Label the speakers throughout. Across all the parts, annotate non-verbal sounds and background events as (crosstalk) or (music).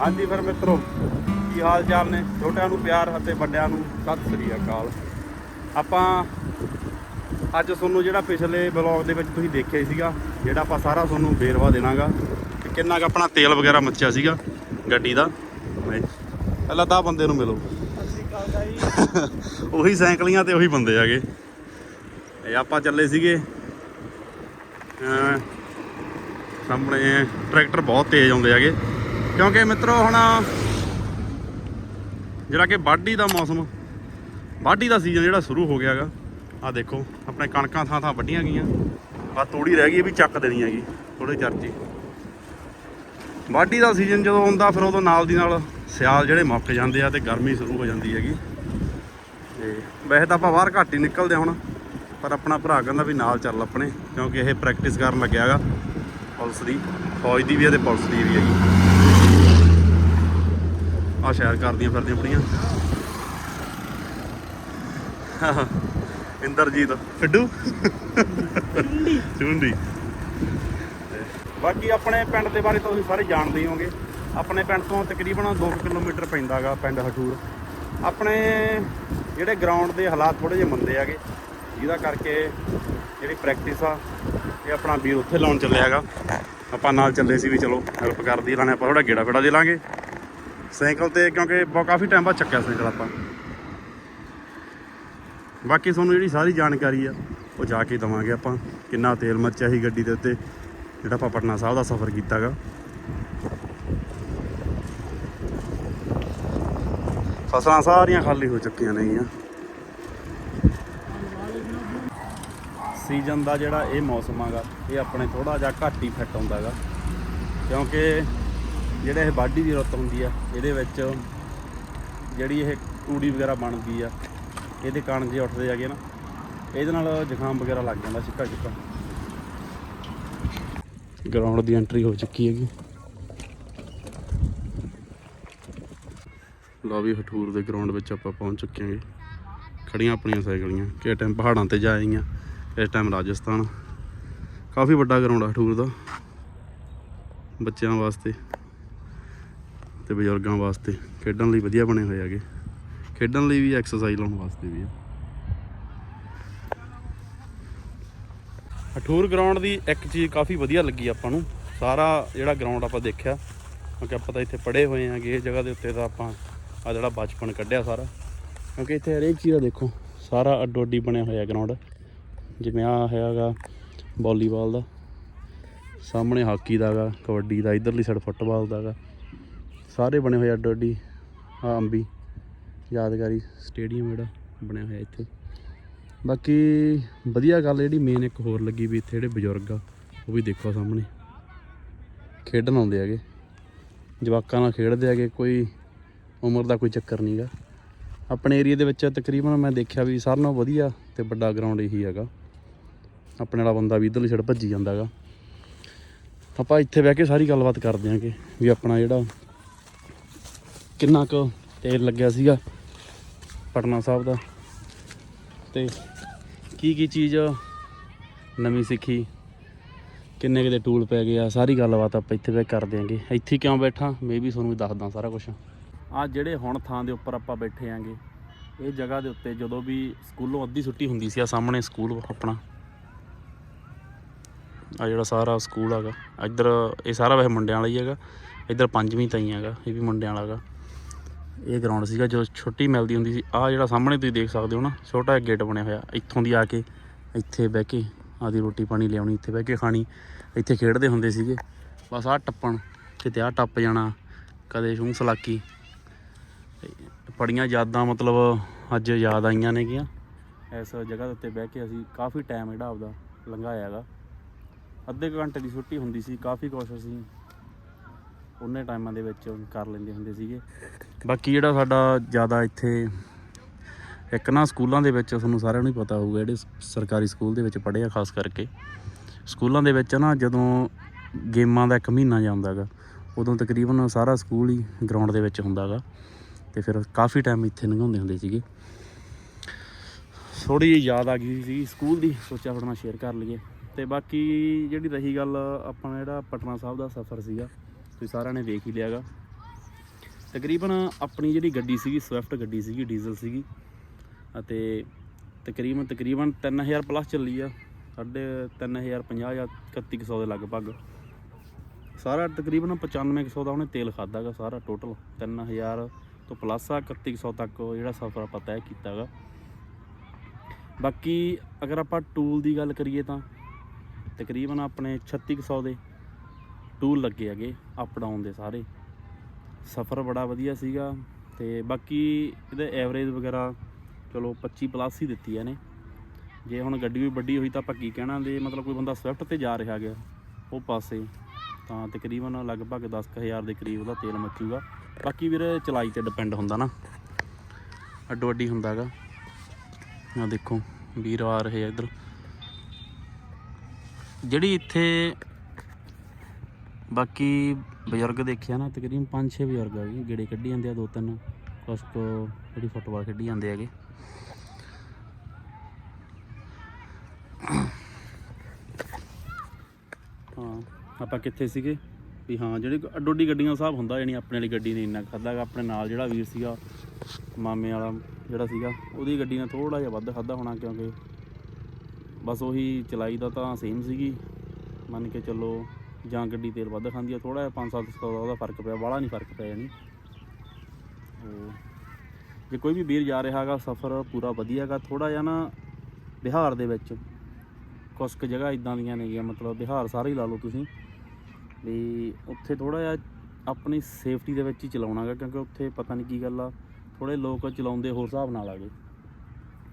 Speaker 1: ਹਾਂਜੀ ਫਿਰ ਮਿੱਤਰੋ, ਕੀ ਹਾਲ ਚਾਲ ਨੇ? ਛੋਟਿਆਂ ਨੂੰ ਪਿਆਰ ਅਤੇ ਵੱਡਿਆਂ ਨੂੰ ਸਤਿ ਸ੍ਰੀ ਅਕਾਲ। ਆਪਾਂ ਅੱਜ ਤੁਹਾਨੂੰ ਜਿਹੜਾ ਪਿਛਲੇ ਵਲੌਗ ਦੇ ਵਿੱਚ ਤੁਸੀਂ ਦੇਖਿਆ ਸੀਗਾ, ਜਿਹੜਾ ਆਪਾਂ ਸਾਰਾ ਤੁਹਾਨੂੰ ਬੇਰਵਾ ਦੇਣਾਗਾ, ਕਿ ਕਿੰਨਾ ਕੁ ਆਪਣਾ ਤੇਲ ਵਗੈਰਾ ਮੱਚਿਆ ਸੀਗਾ ਗੱਡੀ ਦਾ। ਪਹਿਲਾਂ ਤਾਂ ਬੰਦੇ ਨੂੰ ਮਿਲੋ। (laughs) ਉਹੀ ਸਾਈਕਲੀਆਂ ਤੇ ਉਹੀ ਬੰਦੇ ਆਗੇ ਇਹ ਆਪਾਂ ਚੱਲੇ ਸੀਗੇ। ਸਾਹਮਣੇ ਟਰੈਕਟਰ ਬਹੁਤ ਤੇਜ਼ ਆਉਂਦੇ ਹੈਗੇ। ਕਿਉਂਕਿ ਮਿੱਤਰੋ ਹੁਣ ਜਿਹੜਾ ਕਿ ਵਾਢੀ ਦਾ ਮੌਸਮ, ਵਾਢੀ ਦਾ ਸੀਜ਼ਨ ਜਿਹੜਾ ਸ਼ੁਰੂ ਹੋ ਗਿਆ ਹੈਗਾ ਆ ਦੇਖੋ, ਆਪਣੇ ਕਣਕਾਂ ਥਾਂ ਥਾਂ ਵੱਢੀਆਂ ਗਈਆਂ। ਆ ਤੋੜੀ ਰਹਿ ਗਈ ਇਹ ਵੀ ਚੱਕ ਦੇਣੀ ਹੈਗੀ ਥੋੜੇ ਚਰਚੇ। ਵਾਢੀ ਦਾ ਸੀਜ਼ਨ ਜਦੋਂ ਆਉਂਦਾ ਫਿਰ ਉਦੋਂ ਨਾਲ ਦੀ ਨਾਲ ਸਿਆਲ ਜਿਹੜੇ ਮੁੱਕ ਜਾਂਦੇ ਆ ਤੇ ਗਰਮੀ ਸ਼ੁਰੂ ਹੋ ਜਾਂਦੀ ਹੈਗੀ। ਤੇ ਵੈਸੇ ਤਾਂ ਆਪਾਂ ਬਾਹਰ ਘੱਟ ਹੀ ਨਿਕਲਦੇ ਹਾਂ ਹੁਣ, ਪਰ ਆਪਣਾ ਭਰਾ ਕਹਿੰਦਾ ਵੀ ਨਾਲ ਚੱਲ ਆਪਣੇ, ਕਿਉਂਕਿ ਇਹ ਪ੍ਰੈਕਟਿਸ ਕਰਨ ਲੱਗਿਆ ਹੈਗਾ। ਪੁਲਿਸ ਦੀ, ਫੌਜ ਦੀ ਵੀ ਹੈ ਤੇ ਪੁਲਿਸ ਦੀ ਵੀ ਹੈਗੀ। ਆ ਸ਼ਹਿਰ ਕਰਦੀਆਂ ਫਿਰਦੀਆਂ ਬੁੜੀਆਂ। ਇੰਦਰਜੀਤ। ਫਿੱਡੂ। ਚੁੰਡੀ। ਬਾਕੀ ਆਪਣੇ ਪਿੰਡ ਦੇ ਬਾਰੇ ਤੁਸੀਂ ਸਾਰੇ ਜਾਣਦੇ ਹੀ ਹੋਵੋਗੇ। ਆਪਣੇ ਪਿੰਡ ਤੋਂ ਤਕਰੀਬਨ 2 ਕਿਲੋਮੀਟਰ ਪੈਂਦਾਗਾ ਪਿੰਡ ਹਟੂਰ ਆਪਣੇ ਜਿਹੜੇ ਗਰਾਊਂਡ ਦੇ ਹਾਲਾਤ ਥੋੜੇ ਜਿਹੇ ਮੰਦੇ ਹੈਗੇ। ਜਿਹਦਾ ਕਰਕੇ ਜਿਹੜੀ ਪ੍ਰੈਕਟਿਸ ਆ ਇਹ ਆਪਣਾ ਵੀਰ ਉੱਥੇ ਲਾਉਣ ਚੱਲਿਆ ਹੈਗਾ। ਆਪਾਂ ਨਾਲ ਚੱਲੇ ਸੀ ਵੀ ਚਲੋ ਹੈਲਪ ਕਰਦੀ ਲਾਣੇ ਆਪਾਂ ਥੋੜਾ ਗੇੜਾ ਫੇੜਾ ਦੇ ਲਾਂਗੇ। ਸਾਈਕਲ ਤੇ, ਕਿਉਂਕਿ ਬਹੁਤ ਕਾਫੀ ਟਾਈਮ ਬਾਅਦ ਚੱਕਿਆ ਸਾਈਕਲ ਆਪਾਂ। ਬਾਕੀ ਤੁਹਾਨੂੰ ਜਿਹੜੀ ਸਾਰੀ ਜਾਣਕਾਰੀ ਆ, ਉਹ ਜਾ ਕੇ ਦਵਾਂਗੇ ਆਪਾਂ, ਕਿੰਨਾ ਤੇਲ ਮੱਚਿਆ ਸੀ ਗੱਡੀ ਦੇ ਉੱਤੇ, ਜਿਹੜਾ ਆਪਾਂ ਪਟਨਾ ਸਾਹਿਬ ਦਾ ਸਫ਼ਰ ਕੀਤਾਗਾ। ਫਸਲਾਂ ਸਾਰੀਆਂ ਖਾਲੀ ਹੋ ਚੁੱਕੀਆਂ ਨੇਗੀਆਂ ਸੀਜ਼ਨ ਦਾ ਜਿਹੜਾ ਇਹ ਮੌਸਮ ਆਗਾ, ਇਹ ਆਪਣੇ ਥੋੜਾ ਜਿਹਾ ਘੱਟ ਹੀ ਫਿੱਟ ਹੁੰਦਾਗਾ ਕਿਉਂਕਿ ਜਿਹੜੇ ਇਹ ਵਾਢੀ ਦੀ ਰੁੱਤ ਹੁੰਦੀ ਆ, ਇਹਦੇ ਵਿੱਚ ਜਿਹੜੀ ਇਹ ਤੂੜੀ ਵਗੈਰਾ ਬਣਦੀ ਆ, ਇਹਦੇ ਕਣ ਜੇ ਉੱਠਦੇ ਹੈਗੇ ਨਾ, ਇਹਦੇ ਨਾਲ ਜ਼ੁਕਾਮ ਵਗੈਰਾ ਲੱਗ ਜਾਂਦਾ ਸਿੱਕਾ ਛਿੱਕਾ ਗਰਾਊਂਡ ਦੀ ਐਂਟਰੀ ਹੋ ਚੁੱਕੀ ਹੈਗੀ। ਲਓ ਵੀ ਹਟੂਰ ਦੇ ਗਰਾਊਂਡ ਵਿੱਚ ਆਪਾਂ ਪਹੁੰਚ ਚੁੱਕੇ ਹਾਂਗੇ। ਖੜੀਆਂ ਆਪਣੀਆਂ ਸਾਈਕਲੀਆਂ ਕਿਸੇ ਟਾਈਮ ਪਹਾੜਾਂ ਤੇ ਜਾ ਆਈਆਂ, ਇਸ ਟਾਈਮ ਰਾਜਸਥਾਨ। ਕਾਫੀ ਵੱਡਾ ਗਰਾਊਂਡ ਆ ਹਠੂਰ ਦਾ, ਬੱਚਿਆਂ ਵਾਸਤੇ। ਤੇ ਬਜ਼ੁਰਗਾਂ ਵਾਸਤੇ ਖੇਡਣ ਲਈ ਵਧੀਆ ਬਣੇ ਹੋਏ ਹੈਗੇ। ਖੇਡਣ ਲਈ ਵੀ ਐਕਸਰਸਾਈਜ਼ ਲਾਉਣ ਵਾਸਤੇ ਵੀ ਆ। ਹਠੂਰ ਗਰਾਊਂਡ ਦੀ ਇੱਕ ਚੀਜ਼ ਕਾਫੀ ਵਧੀਆ ਲੱਗੀ ਆਪਾਂ ਨੂੰ। ਸਾਰਾ ਜਿਹੜਾ ਗਰਾਊਂਡ ਆਪਾਂ ਦੇਖਿਆ, ਕਿਉਂਕਿ ਆਪਾਂ ਤਾਂ ਇੱਥੇ ਪੜੇ ਹੋਏ ਆਂਗੇ ਇਹ ਜਗ੍ਹਾ ਦੇ ਉੱਤੇ ਤਾਂ ਆਪਾਂ ਆ ਜਿਹੜਾ ਬਚਪਨ ਕੱਢਿਆ ਸਾਰਾ। ਕਿਉਂਕਿ ਇੱਥੇ ਹਰੇਕ ਚੀਜ਼ ਦਾ ਦੇਖੋ, ਸਾਰਾ ਅੱਡੋ ਅੱਡੀ ਬਣਿਆ ਹੋਇਆ ਗਰਾਊਂਡ ਜਿਵੇਂ ਆ ਹੈਗਾ ਵਾਲੀਬਾਲ ਦਾ, ਸਾਹਮਣੇ ਹਾਕੀ ਦਾ ਗਾ ਕਬੱਡੀ ਦਾ, ਇਧਰਲੀ ਸਾਈਡ ਫੁੱਟਬਾਲ ਦਾ ਗਾ ਸਾਰੇ ਬਣੇ ਹੋਏ ਅੱਡੋ ਅੱਡੀ ਆ ਅੰਬੀ, ਯਾਦਗਾਰੀ ਸਟੇਡੀਅਮ ਜਿਹੜਾ ਬਣਿਆ ਹੋਇਆ ਇੱਥੇ। ਬਾਕੀ ਵਧੀਆ ਗੱਲ ਜਿਹੜੀ ਮੇਨ ਇੱਕ ਹੋਰ ਲੱਗੀ ਵੀ ਇੱਥੇ ਜਿਹੜੇ ਬਜ਼ੁਰਗ ਆ, ਉਹ ਵੀ ਦੇਖੋ ਸਾਹਮਣੇ। ਖੇਡਣ ਆਉਂਦੇ ਹੈਗੇ। ਜਵਾਕਾਂ ਨਾਲ ਖੇਡਦੇ ਹੈਗੇ, ਕੋਈ ਉਮਰ ਦਾ ਕੋਈ ਚੱਕਰ ਨਹੀਂਗਾ ਆਪਣੇ ਏਰੀਆ ਦੇ ਵਿੱਚ ਤਕਰੀਬਨ ਮੈਂ ਦੇਖਿਆ ਵੀ ਸਾਰਿਆਂ ਨਾਲੋਂ ਵਧੀਆ ਤੇ ਵੱਡਾ ਗਰਾਊਂਡ ਇਹੀ ਹੈਗਾ। ਆਪਣੇ ਵਾਲਾ ਬੰਦਾ ਵੀ ਇਧਰਲੀ ਸਾਈਡ ਭੱਜੀ ਜਾਂਦਾ ਹੈਗਾ। ਆਪਾਂ ਇੱਥੇ ਬਹਿ ਕੇ ਸਾਰੀ ਗੱਲਬਾਤ ਕਰਦੇ ਆਂਗੇ ਵੀ ਆਪਣਾ ਜਿਹੜਾ ਕਿੰਨਾ ਕੁ ਤੇਲ ਲੱਗਿਆ ਸੀਗਾ ਪਟਨਾ ਸਾਹਿਬ ਦਾ। ਤੇ ਕੀ ਕੀ ਚੀਜ਼ ਨਵੀਂ ਸਿੱਖੀ? ਕਿੰਨੇ ਕਿਤੇ ਟੂਲ ਪੈ ਗਏ ਆ? ਸਾਰੀ ਗੱਲਬਾਤ ਆਪਾਂ ਇੱਥੇ ਬਹਿ ਕੇ ਕਰਦੇ ਆਂਗੇ ਇੱਥੇ ਕਿਉਂ ਬੈਠਾ? ਮੈਂ ਵੀ ਤੁਹਾਨੂੰ ਦੱਸਦਾ ਸਾਰਾ ਕੁਝ ਆ ਜਿਹੜੇ ਹੁਣ ਥਾਂ ਦੇ ਉੱਪਰ ਆਪਾਂ ਬੈਠੇ ਆਂਗੇ, ਇਹ ਜਗ੍ਹਾ ਦੇ ਉੱਤੇ ਜਦੋਂ ਵੀ ਸਕੂਲੋਂ ਅੱਧੀ ਛੁੱਟੀ ਹੁੰਦੀ ਸੀ ਆ ਸਾਹਮਣੇ ਸਕੂਲ ਆਪਣਾ। ਆ ਜਿਹੜਾ ਸਾਰਾ ਸਕੂਲ ਹੈਗਾ, ਇੱਧਰ ਇਹ ਸਾਰਾ ਵੈਸੇ ਮੁੰਡਿਆਂ ਵਾਲਾ ਹੀ ਹੈਗਾ, ਇੱਧਰ ਪੰਜਵੀਂ ਤਾਈਂ ਹੈਗਾ, ਇਹ ਵੀ ਮੁੰਡਿਆਂ ਵਾਲਾ ਹੈਗਾ। ਇਹ ਗਰਾਊਂਡ ਸੀਗਾ ਜਦੋਂ ਛੁੱਟੀ ਮਿਲਦੀ ਹੁੰਦੀ ਸੀ। ਆਹ ਜਿਹੜਾ ਸਾਹਮਣੇ ਤੁਸੀਂ ਦੇਖ ਸਕਦੇ ਹੋ ਨਾ, ਛੋਟਾ ਜਿਹਾ ਗੇਟ ਬਣਿਆ ਹੋਇਆ। ਇੱਥੋਂ ਦੀ ਆ ਕੇ ਇੱਥੇ ਬਹਿ ਕੇ ਆਦੀ ਰੋਟੀ ਪਾਣੀ ਲਿਆਉਣੀ, ਇੱਥੇ ਬਹਿ ਕੇ ਖਾਣੀ, ਇੱਥੇ ਖੇਡਦੇ ਹੁੰਦੇ ਸੀਗੇ। ਬਸ ਆਹ ਟੱਪਣ, ਕਿਤੇ ਆਹ ਟੱਪ ਜਾਣਾ, ਕਦੇ ਸ਼ੂੰ ਸਲਾਕੀ। ਬੜੀਆਂ ਯਾਦਾਂ ਮਤਲਬ ਅੱਜ ਯਾਦ ਆਈਆਂ ਨੇਗੀਆਂ। ਇਸ ਜਗ੍ਹਾ ਦੇ ਉੱਤੇ ਬਹਿ ਕੇ ਅਸੀਂ ਕਾਫੀ ਟਾਈਮ ਜਿਹੜਾ ਆਪਦਾ ਲੰਘਾਇਆ ਹੈਗਾ। ਅੱਧੇ ਕੁ ਘੰਟੇ ਦੀ ਛੁੱਟੀ ਹੁੰਦੀ ਸੀ, ਕਾਫੀ ਕੁਛ ਅਸੀਂ ਉਹਨੇ ਟਾਈਮਾਂ ਦੇ ਵਿੱਚ ਕਰ ਲੈਂਦੇ ਹੁੰਦੇ ਸੀਗੇ। ਬਾਕੀ ਜਿਹੜਾ ਸਾਡਾ ਜ਼ਿਆਦਾ ਇੱਥੇ ਇੱਕ ਨਾ ਸਕੂਲਾਂ ਦੇ ਵਿੱਚ ਤੁਹਾਨੂੰ ਸਾਰਿਆਂ ਨੂੰ ਹੀ ਪਤਾ ਹੋਊਗਾ, ਜਿਹੜੇ ਸਰਕਾਰੀ ਸਕੂਲ ਦੇ ਵਿੱਚ ਪੜ੍ਹੇ ਆ, ਖਾਸ ਕਰਕੇ। ਸਕੂਲਾਂ ਦੇ ਵਿੱਚ ਨਾ ਜਦੋਂ ਗੇਮਾਂ ਦਾ ਇੱਕ ਮਹੀਨਾ ਜਾਂਦਾ ਗਾ, ਉਦੋਂ ਤਕਰੀਬਨ ਸਾਰਾ ਸਕੂਲ ਹੀ ਗਰਾਊਂਡ ਦੇ ਵਿੱਚ ਹੁੰਦਾ ਗਾ ਤੇ ਫਿਰ ਕਾਫੀ ਟਾਈਮ ਇੱਥੇ ਲੰਘਾਉਂਦੇ ਹੁੰਦੇ ਸੀਗੇ। ਥੋੜੀ ਜਿਹੀ ਯਾਦ ਆ ਗਈ ਸੀ ਸਕੂਲ ਦੀ, ਸੋਚਿਆ ਤੁਹਾਡੇ ਨਾਲ ਸ਼ੇਅਰ ਕਰ ਲਈਏ। ਤੇ ਬਾਕੀ ਜਿਹੜੀ ਰਹੀ ਗੱਲ, ਆਪਣਾ ਜਿਹੜਾ ਪਟਨਾ ਸਾਹਿਬ ਦਾ ਸਫ਼ਰ ਸੀਗਾ, ਤੁਸੀਂ ਸਾਰਿਆਂ ਨੇ ਵੇਖ ਹੀ ਲਿਆਗਾ ਤਕਰੀਬਨ ਆਪਣੀ ਜਿਹੜੀ ਗੱਡੀ ਸੀਗੀ ਸਵਿਫਟ ਗੱਡੀ ਸੀਗੀ, ਡੀਜ਼ਲ ਸੀਗੀ। ਅਤੇ ਤਕਰੀਬਨ ਤਕਰੀਬਨ 3000 ਪਲੱਸ ਚੱਲੀ ਆ। ਸਾਢੇ 3050 ਜਾਂ 3100 ਦੇ ਲਗਭਗ। ਸਾਰਾ ਤਕਰੀਬਨ 9500 ਦਾ ਉਹਨੇ ਤੇਲ ਖਾਦਾਗਾ ਸਾਰਾ ਟੋਟਲ 3000 ਤੋਂ ਪਲੱਸ ਆ 3100 ਤੱਕ ਜਿਹੜਾ ਸਫ਼ਰ ਆਪਾਂ ਤੈਅ ਕੀਤਾਗਾ ਬਾਕੀ ਅਗਰ ਆਪਾਂ ਟੂਲ ਦੀ ਗੱਲ ਕਰੀਏ ਤਾਂ ਤਕਰੀਬਨ ਆਪਣੇ 3600 ਦੇ ਟੂਲ ਲੱਗੇ ਹੈਗੇ ਅਪ ਡਾਊਨ ਦੇ ਸਾਰੇ। ਸਫ਼ਰ ਬੜਾ ਵਧੀਆ ਸੀਗਾ ਤੇ ਬਾਕੀ ਇਹਦੇ ਐਵਰੇਜ ਵਗੈਰਾ ਚਲੋ 25 ਪਲੱਸ ਹੀ ਦਿੱਤੀ ਹੈ ਇਹਨੇ। ਜੇ ਹੁਣ ਗੱਡੀ ਵੀ ਵੱਡੀ ਹੋਈ ਤਾਂ ਆਪਾਂ ਕੀ ਕਹਿਣਾ ਦੇ ਮਤਲਬ ਕੋਈ ਬੰਦਾ ਸਵਿਫਟ ਤੇ ਜਾ ਰਿਹਾ ਗਿਆ ਉਹ ਪਾਸੇ, ਤਾਂ ਤਕਰੀਬਨ ਲਗਭਗ 10000 ਦੇ ਕਰੀਬ ਉਹਦਾ ਤੇਲ ਮੱਚੂਗਾ। ਬਾਕੀ ਵੀਰੇ ਚਲਾਈ ਤੇ ਡਿਪੈਂਡ ਹੁੰਦਾ ਨਾ, ਅੱਡੋ ਅੱਡੀ ਹੁੰਦਾਗਾ ਆ ਦੇਖੋ ਵੀਰ ਆ ਰਹੇ ਆ ਇੱਧਰ। ਜਿਹੜੀ ਇੱਥੇ ਬਾਕੀ ਬਜ਼ੁਰਗ ਦੇਖਿਆ ਨਾ, ਤਕਰੀਬਨ 5-6 ਬਜ਼ੁਰਗ ਆ ਗਏ ਗੇੜੇ ਕੱਢੀ ਜਾਂਦੇ ਆ ਦੋ ਤਿੰਨ। ਕੁਛ ਕੁ ਜਿਹੜੀ ਫੁੱਟਬਾਲ ਖੇਡੀ ਜਾਂਦੇ ਹੈਗੇ। ਹਾਂ, ਆਪਾਂ ਕਿੱਥੇ ਸੀਗੇ? ਵੀ ਹਾਂ, ਜਿਹੜੇ ਅੱਡੋਡੀ ਗੱਡੀਆਂ ਦਾ ਹਿਸਾਬ ਹੁੰਦਾ ਯਾਨੀ ਆਪਣੇ ਵਾਲੀ ਗੱਡੀ ਨੇ ਇੰਨਾ ਖਾਦਾ ਗਾ, ਆਪਣੇ ਨਾਲ ਜਿਹੜਾ ਵੀਰ ਸੀਗਾ, ਮਾਮੇ ਵਾਲਾ ਜਿਹੜਾ ਸੀਗਾ, ਉਹਦੀ ਗੱਡੀ ਨੇ ਥੋੜਾ ਜਿਹਾ ਵੱਧ ਖਾਦਾ ਹੋਣਾ, ਕਿਉਂਕਿ ਬਸ ਉਹੀ ਚਲਾਈ ਦਾ ਤਾਂ ਸੇਮ ਸੀਗੀ। ਮੰਨ ਕੇ ਚੱਲੋ ਜਾਂ ਗੱਡੀ ਤੇਲ ਵੱਧ ਖਾਂਦੀ ਆ ਥੋੜਾ ਜਿਹਾ 5-700 ਦਾ ਉਹਦਾ ਫ਼ਰਕ ਪਿਆ ਬਾਹਲਾ ਨਹੀਂ ਫ਼ਰਕ ਪਿਆ ਯਾਨੀ ਜੇ ਕੋਈ ਵੀ ਵੀਰ ਜਾ ਰਿਹਾ ਹੈਗਾ, ਸਫ਼ਰ ਪੂਰਾ ਵਧੀਆ ਹੈਗਾ ਥੋੜਾ ਜਿਹਾ ਨਾ ਬਿਹਾਰ ਦੇ ਵਿੱਚ ਕੁਛ ਕੁ ਜਗ੍ਹਾ ਇਦਾਂ ਦੀਆਂ ਨੇਗੀਆਂ, ਮਤਲਬ ਬਿਹਾਰ ਸਾਰੇ ਹੀ ਲਾ ਲਓ ਤੁਸੀਂ, ਵੀ ਉੱਥੇ ਥੋੜਾ ਜਿਹਾ ਆਪਣੀ ਸੇਫਟੀ ਦੇ ਵਿੱਚ ਹੀ ਚਲਾਉਣਾ ਗਾ ਕਿਉਂਕਿ ਉੱਥੇ ਪਤਾ ਨਹੀਂ ਕੀ ਗੱਲ ਆ ਥੋੜੇ ਲੋਕ ਚਲਾਉਂਦੇ ਹੋਰ ਹਿਸਾਬ ਨਾਲ ਆ ਗਏ।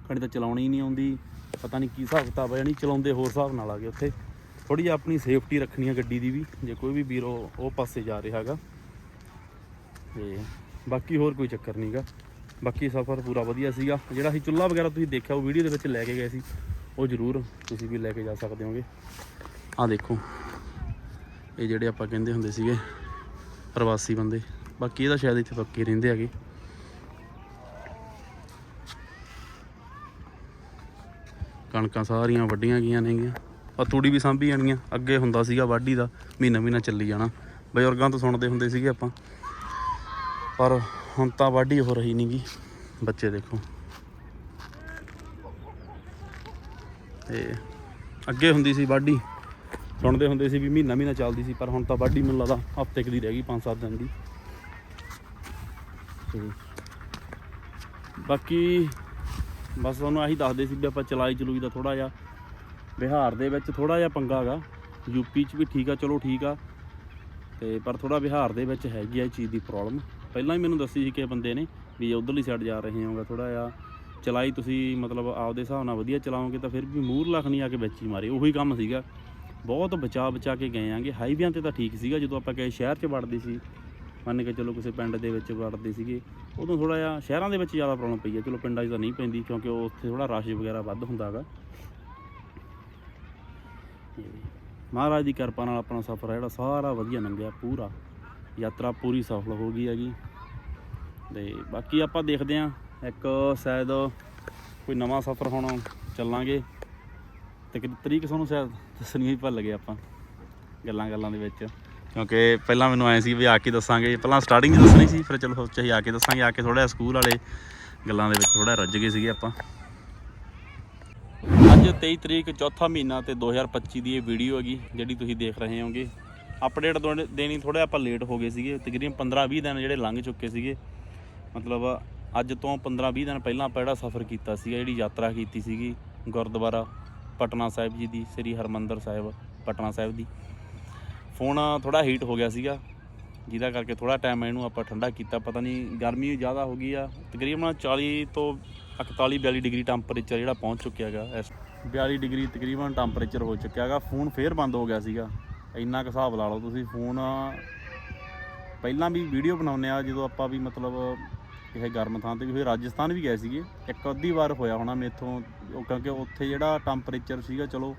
Speaker 1: ਖੜੀ ਤਾਂ ਚਲਾਉਣੀ ਨਹੀਂ ਆਉਂਦੀ, ਪਤਾ ਨਹੀਂ ਕੀ ਹਿਸਾਬ ਕਿਤਾਬ ਆ ਜਾਨੀ ਚਲਾਉਂਦੇ ਹੋਰ ਹਿਸਾਬ ਨਾਲ ਆ ਗਏ ਉੱਥੇ। ਥੋੜੀ ਜਿਹੀ ਆਪਣੀ ਸੇਫਟੀ ਰੱਖਣੀ ਆ ਗੱਡੀ ਦੀ ਵੀ, ਜੇ ਕੋਈ ਵੀ ਵੀਰ ਉਹ ਉਹ ਪਾਸੇ ਜਾ ਰਿਹਾ ਹੈਗਾ। ਤੇ ਬਾਕੀ ਹੋਰ ਕੋਈ ਚੱਕਰ ਨਹੀਂਗਾ ਬਾਕੀ ਸਫ਼ਰ ਪੂਰਾ ਵਧੀਆ ਸੀਗਾ। ਜਿਹੜਾ ਅਸੀਂ ਚੁੱਲ੍ਹਾ ਵਗੈਰਾ ਤੁਸੀਂ ਦੇਖਿਆ, ਉਹ ਵੀਡੀਓ ਦੇ ਵਿੱਚ ਲੈ ਕੇ ਗਏ ਸੀ। ਉਹ ਜ਼ਰੂਰ ਤੁਸੀਂ ਵੀ ਲੈ ਕੇ ਜਾ ਸਕਦੇ ਹੋਗੇ। ਆਹ ਦੇਖੋ। ਇਹ ਜਿਹੜੇ ਆਪਾਂ ਕਹਿੰਦੇ ਹੁੰਦੇ ਸੀਗੇ, ਪ੍ਰਵਾਸੀ ਬੰਦੇ। ਬਾਕੀ ਇਹਦਾ ਸ਼ਾਇਦ ਇੱਥੇ ਪੱਕੇ ਰਹਿੰਦੇ ਹੈਗੇ। ਕਣਕਾਂ ਸਾਰੀਆਂ ਵੱਡੀਆਂ ਗਈਆਂ ਨੇਗੀਆਂ। ਆ ਤੂੜੀ ਵੀ ਸਾਂਭੀ ਜਾਣੀਆਂ ਅੱਗੇ ਹੁੰਦਾ ਸੀਗਾ ਵਾਢੀ ਦਾ, ਮਹੀਨਾ ਮਹੀਨਾ ਚੱਲੀ ਜਾਣਾ। ਬਜ਼ੁਰਗਾਂ ਤੋਂ ਸੁਣਦੇ ਹੁੰਦੇ ਸੀਗੇ ਆਪਾਂ। ਪਰ ਹੁਣ ਤਾਂ ਵਾਢੀ ਹੋ ਰਹੀ ਨਹੀਂਗੀ ਬੱਚੇ ਦੇਖੋ। ਤੇ ਅੱਗੇ ਹੁੰਦੀ ਸੀ ਵਾਢੀ। ਸੁਣਦੇ ਹੁੰਦੇ ਸੀ ਵੀ ਮਹੀਨਾ ਮਹੀਨਾ ਚੱਲਦੀ ਸੀ, ਪਰ ਹੁਣ ਤਾਂ ਵਾਢੀ ਮੈਨੂੰ ਲੱਗਦਾ ਹਫ਼ਤੇ ਕੁ ਦੀ ਰਹਿ ਗਈ 5-7 ਦਿਨ ਦੀ। ਬਾਕੀ ਬਸ ਤੁਹਾਨੂੰ ਆਹੀ ਦੱਸਦੇ ਸੀ ਵੀ ਆਪਾਂ ਚਲਾਈ ਚਲੂਈ ਦਾ ਥੋੜਾ ਜਿਹਾ ਬਿਹਾਰ ਦੇ ਵਿੱਚ ਥੋੜਾ ਜਿਹਾ ਪੰਗਾ ਗਾ ਯੂਪੀ 'ਚ ਵੀ ਠੀਕ ਆ, ਚਲੋ ਠੀਕ ਆ। ਤੇ ਪਰ ਥੋੜਾ ਬਿਹਾਰ ਦੇ ਵਿੱਚ ਹੈਗੀ ਆ ਇਹ ਚੀਜ਼ ਦੀ ਪ੍ਰੋਬਲਮ ਪਹਿਲਾਂ ਹੀ ਮੈਨੂੰ ਦੱਸੀ ਸੀ ਕਿ ਬੰਦੇ ਨੇ ਵੀ ਉਧਰਲੀ ਸਾਈਡ ਜਾ ਰਹੇ ਹੋਗਾ ਥੋੜਾ ਜਿਹਾ ਚਲਾਈ ਤੁਸੀਂ, ਮਤਲਬ ਆਪਦੇ ਹਿਸਾਬ ਨਾਲ ਵਧੀਆ ਚਲਾਓਗੇ ਤਾਂ ਫਿਰ ਵੀ ਮੂਰ ਲੱਖ ਨਹੀਂ ਆ ਕੇ ਵਿੱਚ ਹੀ ਮਾਰੇ। ਉਹੀ ਕੰਮ ਸੀਗਾ। ਬਹੁਤ ਬਚਾ ਬਚਾ ਕੇ ਗਏ ਆਂਗੇ। ਹਾਈਵੇਆਂ ਤੇ ਤਾਂ ਠੀਕ ਸੀਗਾ, ਜਦੋਂ ਆਪਾਂ ਕਹੇ ਸ਼ਹਿਰ 'ਚ ਵੜਦੇ ਸੀ। ਮੰਨ ਕੇ ਚਲੋ ਕਿਸੇ ਪਿੰਡ ਦੇ ਵਿੱਚ ਵੜਦੇ ਸੀਗੇ। ਉਦੋਂ ਥੋੜਾ ਜਿਹਾ ਸ਼ਹਿਰਾਂ ਦੇ ਵਿੱਚ ਜ਼ਿਆਦਾ ਪ੍ਰੋਬਲਮ ਪਈ ਹੈ ਚਲੋ ਪਿੰਡਾਂ 'ਚ ਤਾਂ ਨਹੀਂ ਪੈਂਦੀ, ਕਿਉਂਕਿ ਉਹ ਉੱਥੇ ਥੋੜਾ ਰਸ਼ ਵਗੈਰਾ ਵੱਧ ਹੁੰਦਾ ਹੈਗਾ ਤੇ ਮਹਾਰਾਜ ਦੀ ਕਿਰਪਾ ਨਾਲ ਆਪਣਾ ਸਫ਼ਰ ਹੈ ਜਿਹੜਾ ਸਾਰਾ ਵਧੀਆ ਲੰਘਿਆ, ਪੂਰਾ। ਯਾਤਰਾ ਪੂਰੀ ਸਫਲ ਹੋ ਗਈ ਹੈਗੀ। ਤੇ ਬਾਕੀ ਆਪਾਂ ਦੇਖਦੇ ਆਂ ਇੱਕ ਸ਼ਾਇਦ ਕੋਈ ਨਵਾਂ ਸਫ਼ਰ ਹੁਣ ਚੱਲਾਂਗੇ। ਤੇ ਕਿ ਤਰੀਕ ਤੁਹਾਨੂੰ ਸ਼ਾਇਦ ਦੱਸਣੀ ਵੀ ਭੁੱਲ ਗਏ ਆਪਾਂ ਗੱਲਾਂ ਗੱਲਾਂ ਦੇ ਵਿੱਚ। ਕਿਉਂਕਿ ਪਹਿਲਾਂ ਮੈਨੂੰ ਐ ਸੀ ਵੀ ਆ ਕੇ ਦੱਸਾਂਗੇ। ਪਹਿਲਾਂ ਸਟਾਰਟਿੰਗ 'ਚ ਦੱਸਣੀ ਸੀ, ਫਿਰ ਚਲੋ ਸੋਚਿਆ ਸੀ ਆ ਕੇ ਦੱਸਾਂਗੇ। ਆ ਕੇ ਥੋੜਾ ਜਿਹਾ ਸਕੂਲ ਵਾਲੇ ਗੱਲਾਂ ਦੇ ਵਿੱਚ ਥੋੜਾ ਰੱਜ ਗਏ ਸੀਗੇ ਆਪਾਂ। ਅੱਜ 23 ਤਰੀਕ ਚੌਥਾ ਮਹੀਨਾ ਤੇ 2025 ਦੀ ਇਹ ਵੀਡੀਓ ਹੈਗੀ, ਜਿਹੜੀ ਤੁਸੀਂ ਦੇਖ ਰਹੇ ਹੋਗੇ। ਅਪਡੇਟ ਦੇਣੀ ਥੋੜਾ ਆਪਾਂ ਲੇਟ ਹੋ ਗਏ ਸੀਗੇ, ਤਕਰੀਬਨ 15-20 ਦਿਨ ਜਿਹੜੇ ਲੰਘ ਚੁੱਕੇ ਸੀਗੇ। ਮਤਲਬ ਅੱਜ ਤੋਂ 15-20 ਦਿਨ ਪਹਿਲਾਂ ਆਪਾਂ ਜਿਹੜਾ ਸਫ਼ਰ ਕੀਤਾ ਸੀਗਾ, ਜਿਹੜੀ ਯਾਤਰਾ ਕੀਤੀ ਸੀਗੀ ਗੁਰਦੁਆਰਾ ਪਟਨਾ ਸਾਹਿਬ ਜੀ ਦੀ, ਸ੍ਰੀ ਹਰਮੰਦਰ ਸਾਹਿਬ, ਪਟਨਾ ਸਾਹਿਬ ਦੀ। ਫੋਨ ਥੋੜਾ ਹੀਟ ਹੋ ਗਿਆ ਸੀਗਾ, ਜਿਹਦਾ ਕਰਕੇ ਥੋੜਾ ਟਾਈਮ ਇਹਨੂੰ ਆਪਾਂ ਠੰਡਾ ਕੀਤਾ। ਪਤਾ ਨਹੀਂ ਗਰਮੀ ਜ਼ਿਆਦਾ ਹੋ ਗਈ ਆ, ਤਕਰੀਬਨ 40 ਤੋਂ 41 42 ਡਿਗਰੀ ਟੈਂਪਰੇਚਰ ਜਿਹੜਾ ਪਹੁੰਚ ਚੁੱਕਿਆ ਹੈਗਾ ਇਸ 42 ਡਿਗਰੀ ਤਕਰੀਬਨ ਟੈਂਪਰੇਚਰ ਹੋ ਚੁੱਕਿਆ ਹੈਗਾ, ਫੋਨ ਫੇਰ ਬੰਦ ਹੋ ਗਿਆ ਸੀਗਾ। ਇੰਨਾ ਕੁ ਹਿਸਾਬ ਲਾ ਲਓ ਤੁਸੀਂ, ਫੋਨ ਪਹਿਲਾਂ ਵੀ ਵੀਡੀਓ ਬਣਾਉਂਦੇ ਆ, ਜਦੋਂ ਆਪਾਂ ਵੀ ਮਤਲਬ ਕਿਸੇ ਗਰਮ ਥਾਂ ਤੇ ਵੀ ਹੋਏ, ਰਾਜਸਥਾਨ ਵੀ ਗਏ ਸੀਗੇ। ਇੱਕ ਅੱਧੀ ਵਾਰ ਹੋਇਆ ਹੋਣਾ ਮੇਥੋਂ, ਉਹ ਕਿਉਂਕਿ ਉੱਥੇ ਜਿਹੜਾ ਟੈਂਪਰੇਚਰ ਸੀਗਾ, ਚਲੋ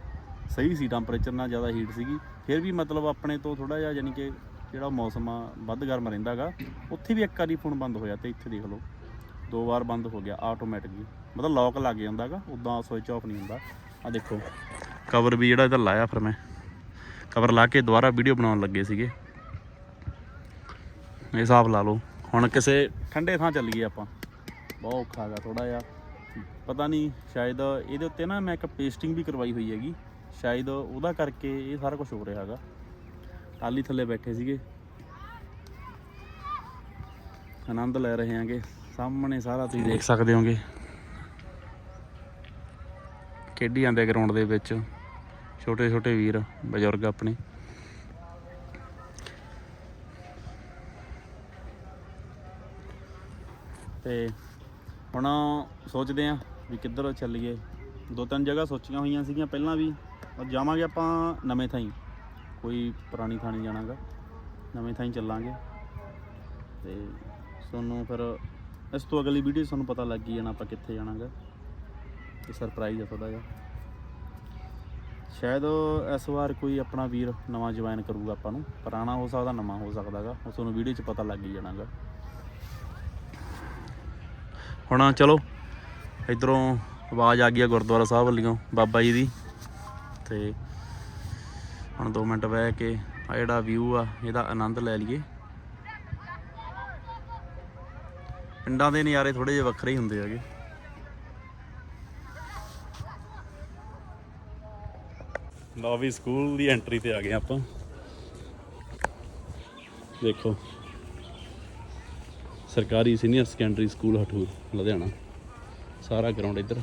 Speaker 1: ਸਹੀ ਸੀ ਟੈਂਪਰੇਚਰ ਨਾਲ ਜ਼ਿਆਦਾ ਹੀਟ ਸੀਗੀ। ਫਿਰ ਵੀ ਮਤਲਬ ਆਪਣੇ ਤੋਂ ਥੋੜਾ ਜਿਹਾ ਯਾਨੀ ਕਿ ਜਿਹੜਾ ਮੌਸਮ ਆ, ਵੱਧ ਗਰਮ ਰਹਿੰਦਾਗਾ ਉੱਥੇ ਵੀ ਇੱਕ ਵਾਰੀ ਫੋਨ ਬੰਦ ਹੋਇਆ ਤੇ ਇੱਥੇ ਦੇਖ ਲਓ। ਦੋ ਵਾਰ ਬੰਦ ਹੋ ਗਿਆ ਆਟੋਮੈਟਿਕਲੀ ਮਤਲਬ ਲੌਕ ਲੱਗ ਜਾਂਦਾਗਾ ਉਦਾਂ ਸਵਿਚ ਆਫ ਨਹੀਂ ਹੁੰਦਾ। ਆ ਦੇਖੋ ਕਵਰ ਵੀ ਜਿਹੜਾ ਇਹਦਾ ਲਾਇਆ ਫਿਰ ਮੈਂ। ਕਵਰ ਲਾ ਕੇ ਦੁਬਾਰਾ ਵੀਡੀਓ ਬਣਾਉਣ ਲੱਗੇ ਸੀਗੇ। ਇਹ ਹਿਸਾਬ ਲਾ ਲਓ, ਹੁਣ ਕਿਸੇ ਠੰਡੇ ਥਾਂ ਚੱਲੀਏ ਆਪਾਂ। ਬਹੁਤ ਔਖਾ ਹੈਗਾ ਥੋੜਾ ਜਿਹਾ। ਪਤਾ ਨਹੀਂ, ਸ਼ਾਇਦ ਇਹਦੇ ਉੱਤੇ ਨਾ ਮੈਂ ਇੱਕ ਪੇਸਟਿੰਗ ਵੀ ਕਰਵਾਈ ਹੋਈ ਹੈਗੀ। ਸ਼ਾਇਦ ਉਹਦਾ ਕਰਕੇ ਇਹ ਸਾਰਾ ਕੁਝ ਹੋ ਰਿਹਾ ਹੈਗਾ। ਟਾਲੀ ਥੱਲੇ ਬੈਠੇ ਸੀਗੇ। ਆਨੰਦ ਲੈ ਰਹੇ ਹਾਂਗੇ। ਸਾਹਮਣੇ ਸਾਰਾ ਤੁਸੀਂ ਦੇਖ ਸਕਦੇ ਹੋਗੇ। ਖੇਡੀ ਜਾਂਦੇ ਗਰਾਊਂਡ ਦੇ ਵਿੱਚ ਛੋਟੇ ਛੋਟੇ ਵੀਰ, ਬਜ਼ੁਰਗ ਆਪਣੇ। ਤੇ ਹੁਣ ਸੋਚਦੇ ਆਂ ਵੀ ਕਿੱਧਰ ਚੱਲੀਏ। ਦੋ ਤਿੰਨ ਜਗ੍ਹਾ ਸੋਚੀਆਂ ਹੋਈਆਂ ਸੀਗੀਆਂ ਪਹਿਲਾਂ ਵੀ, ਔਰ ਜਾਵਾਂਗੇ ਆਪਾਂ ਨਵੇਂ ਥਾਈਂ। ਕੋਈ ਪੁਰਾਣੀ ਥਾਂ ਨਹੀਂ ਜਾਣਾਗਾ। ਨਵੇਂ ਥਾਈਂ ਚੱਲਾਂਗੇ। ਤੇ ਤੁਹਾਨੂੰ ਫਿਰ ਇਸ ਤੋਂ ਅਗਲੀ ਵੀਡੀਓ 'ਚ ਤੁਹਾਨੂੰ ਪਤਾ ਲੱਗ ਹੀ ਜਾਣਾ ਆਪਾਂ ਕਿੱਥੇ ਜਾਣਾਗਾ। ਇਹ ਸਰਪ੍ਰਾਈਜ਼ ਹੈ ਥੋੜਾ ਜਿਹਾ ਸ਼ਾਇਦ ਇਸ ਵਾਰ ਕੋਈ ਆਪਣਾ ਵੀਰ ਨਵਾਂ ਜੁਆਇਨ ਕਰੂਗਾ ਆਪਾਂ ਨੂੰ। ਪੁਰਾਣਾ ਹੋ ਸਕਦਾ, ਨਵਾਂ ਹੋ ਸਕਦਾਗਾ। ਉਹ ਤੁਹਾਨੂੰ ਵੀਡੀਓ 'ਚ ਪਤਾ ਲੱਗ ਹੀ ਜਾਣਾਗਾ। ਹੁਣ ਚਲੋ, ਇਧਰੋਂ ਆਵਾਜ਼ ਆ ਗਈ ਆ ਗੁਰਦੁਆਰਾ ਸਾਹਿਬ ਵੱਲੋਂ, ਬਾਬਾ ਜੀ ਦੀ। ਤੇ ਹੁਣ 2 ਮਿੰਟ ਬਹਿ ਕੇ ਆ ਜਿਹੜਾ ਵਿਊ ਆ, ਇਹਦਾ ਆਨੰਦ ਲੈ ਲਈਏ। ਪਿੰਡਾਂ ਦੇ ਨਜ਼ਾਰੇ ਥੋੜੇ ਜਿਹੇ ਵੱਖਰੇ ਹੀ ਹੁੰਦੇ ਹੈਗੇ। ਲਓ ਵੀ ਸਕੂਲ ਦੀ ਐਂਟਰੀ ਤੇ ਆ ਗਏ ਆਪਾਂ। ਦੇਖੋ। ਸਰਕਾਰੀ senior secondary school Hatur Ludhiana. ਸਾਰਾ ਗਰਾਊਂਡ ਇੱਧਰ।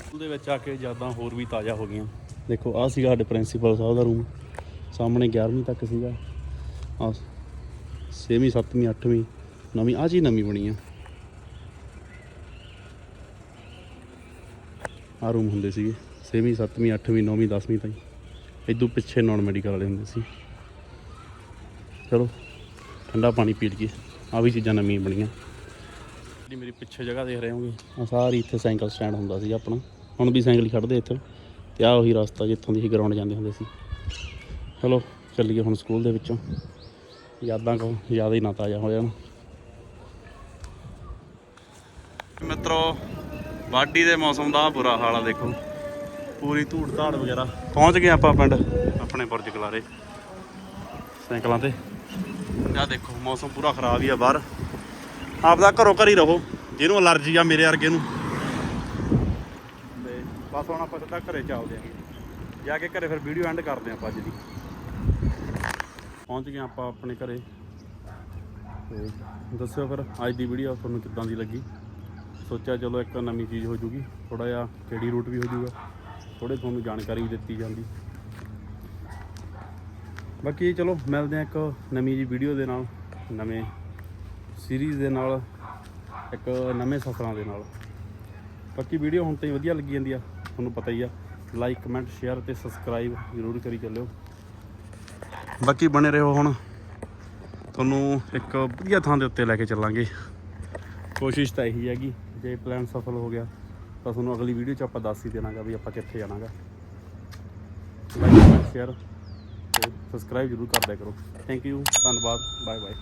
Speaker 1: ਸਕੂਲ ਦੇ ਵਿੱਚ ਆ ਕੇ ਯਾਦਾਂ ਹੋਰ ਵੀ ਤਾਜ਼ਾ ਹੋ ਗਈਆਂ। ਦੇਖੋ, ਆਹ ਸੀਗਾ ਸਾਡੇ ਪ੍ਰਿੰਸੀਪਲ ਸਾਹਿਬ ਦਾ ਰੂਮ ਸਾਹਮਣੇ 11ਵੀਂ ਤੱਕ ਸੀਗਾ। ਆ 6ਵੀਂ 7ਵੀਂ 8ਵੀਂ 9ਵੀਂ ਆ ਜੀ ਨਵੀਂ ਬਣੀ ਆ। ਆ ਰੂਮ ਹੁੰਦੇ ਸੀਗੇ 6ਵੀਂ 7ਵੀਂ 8ਵੀਂ 9ਵੀਂ 10ਵੀਂ ਤਾਈਂ। ਇਦੋਂ ਪਿੱਛੇ ਨਾਨ ਮੈਡੀਕਲ ਵਾਲੇ ਹੁੰਦੇ ਸੀ। ਚਲੋ, ਠੰਡਾ ਪਾਣੀ ਪੀ ਲਈਏ ਆ ਵੀ ਚੀਜ਼ਾਂ ਨਵੀਆਂ ਬਣੀਆਂ। ਜਿਹੜੀ ਮੇਰੀ ਪਿੱਛੇ ਜਗ੍ਹਾ ਦੇਖ ਰਹੇ ਹੋਗੇ ਆ ਸਾਰੀ ਇੱਥੇ ਸਾਈਕਲ ਸਟੈਂਡ ਹੁੰਦਾ ਸੀ ਆਪਣਾ। ਹੁਣ ਵੀ ਸਾਈਕਲ ਹੀ ਖੜਦੇ ਇੱਥੇ। ਤੇ ਆ ਉਹੀ ਰਸਤਾ ਜਿੱਥੋਂ ਦੀ ਅਸੀਂ ਗਰਾਊਂਡ ਜਾਂਦੇ ਹੁੰਦੇ ਸੀ। ਚਲੋ, ਚੱਲੀਏ ਹੁਣ ਸਕੂਲ ਦੇ ਵਿੱਚੋਂ। ਯਾਦਾਂ ਕੋ ਜ਼ਿਆਦਾ ਹੀ ਨਾ ਤਾਜ਼ਾ ਹੋ ਜਾਣ। ਮਿੱਤਰੋ ਵਾਢੀ ਦੇ ਮੌਸਮ ਦਾ ਬੁਰਾ ਹਾਲ ਆ ਦੇਖੋ। ਪੂਰੀ ਧੂੜ ਧਾੜ ਵਗੈਰਾ। ਪਹੁੰਚ ਗਏ ਆਪਾਂ ਪਿੰਡ। ਆਪਣੇ ਬੁਰਜ ਕਲਾਰੇ ਸਾਈਕਲਾਂ ਤੇ। ਆ ਦੇਖੋ ਮੌਸਮ ਪੂਰਾ ਖਰਾਬ ਹੀ ਆ ਬਾਹਰ। ਆਪਦਾ ਘਰੋਂ ਘਰ ਹੀ ਰਹੋ। ਜਿਹਨੂੰ ਅਲਰਜੀ ਆ ਮੇਰੇ ਵਰਗੇ ਨੂੰ। ਤੇ ਬਸ ਹੁਣ ਆਪਾਂ ਸਿੱਧਾ ਘਰੇ ਚੱਲਦੇ ਆਂ। ਜਾ ਕੇ ਘਰੇ ਫਿਰ ਵੀਡੀਓ ਐਂਡ ਕਰਦੇ ਆਂ ਆਪਾਂ ਅੱਜ ਦੀ। ਪਹੁੰਚ ਗਏ ਆਪਾਂ ਆਪਣੇ ਘਰੇ। ਤੇ ਦੱਸਿਓ ਫਿਰ, ਅੱਜ ਦੀ ਵੀਡੀਓ ਤੁਹਾਨੂੰ ਕਿੱਦਾਂ ਦੀ ਲੱਗੀ? ਸੋਚਿਆ ਚਲੋ ਇੱਕ ਨਵੀਂ ਚੀਜ਼ ਹੋ ਜੂਗੀ ਥੋੜਾ ਜਿਹਾ ਕਿਹੜੀ ਰੂਟ ਵੀ ਹੋ ਜੂਗਾ ਥੋੜੇ ਤੁਹਾਨੂੰ ਜਾਣਕਾਰੀ ਵੀ ਦਿੱਤੀ ਜਾਂਦੀ। ਬਾਕੀ ਚਲੋ, ਮਿਲਦੇ ਆ ਇੱਕ ਨਵੀਂ ਜੀ ਵੀਡੀਓ ਦੇ ਨਾਲ, ਨਵੇਂ ਸੀਰੀਜ਼ ਦੇ ਨਾਲ, ਇੱਕ ਨਵੇਂ ਸਫ਼ਰਾਂ ਦੇ ਨਾਲ। ਬਾਕੀ ਵੀਡੀਓ ਹੁਣ ਤਾਈਂ ਵਧੀਆ ਲੱਗੀ ਜਾਂਦੀ ਆ, ਤੁਹਾਨੂੰ ਪਤਾ ਹੀ ਆ। ਲਾਈਕ ਕਮੈਂਟ ਸ਼ੇਅਰ ਤੇ ਸਬਸਕ੍ਰਾਈਬ ਜ਼ਰੂਰ ਕਰੀ ਚੱਲਿਓ। ਬਾਕੀ ਬਣੇ ਰਹੋ ਹੁਣ। ਤੁਹਾਨੂੰ ਇੱਕ ਵਧੀਆ ਥਾਂ ਦੇ ਉੱਤੇ ਲੈ ਕੇ ਚੱਲਾਂਗੇ। ਕੋਸ਼ਿਸ਼ ਤਾਂ ਇਹੀ ਹੈਗੀ, ਜੇ ਪਲਾਨ ਸਫਲ ਹੋ ਗਿਆ, ਤਾਂ ਤੁਹਾਨੂੰ ਅਗਲੀ ਵੀਡੀਓ 'ਚ ਆਪਾਂ ਦੱਸ ਹੀ ਦੇਣਾਗਾ ਵੀ ਆਪਾਂ ਕਿੱਥੇ ਜਾਣਾਗਾ। ਲਾਈਕ ਸ਼ੇਅਰ ਤੇ ਸਬਸਕ੍ਰਾਈਬ ਜ਼ਰੂਰ ਕਰ ਕਰਦਿਆ ਕਰੋ। ਥੈਂਕ ਯੂ ਧੰਨਵਾਦ ਬਾਏ ਬਾਏ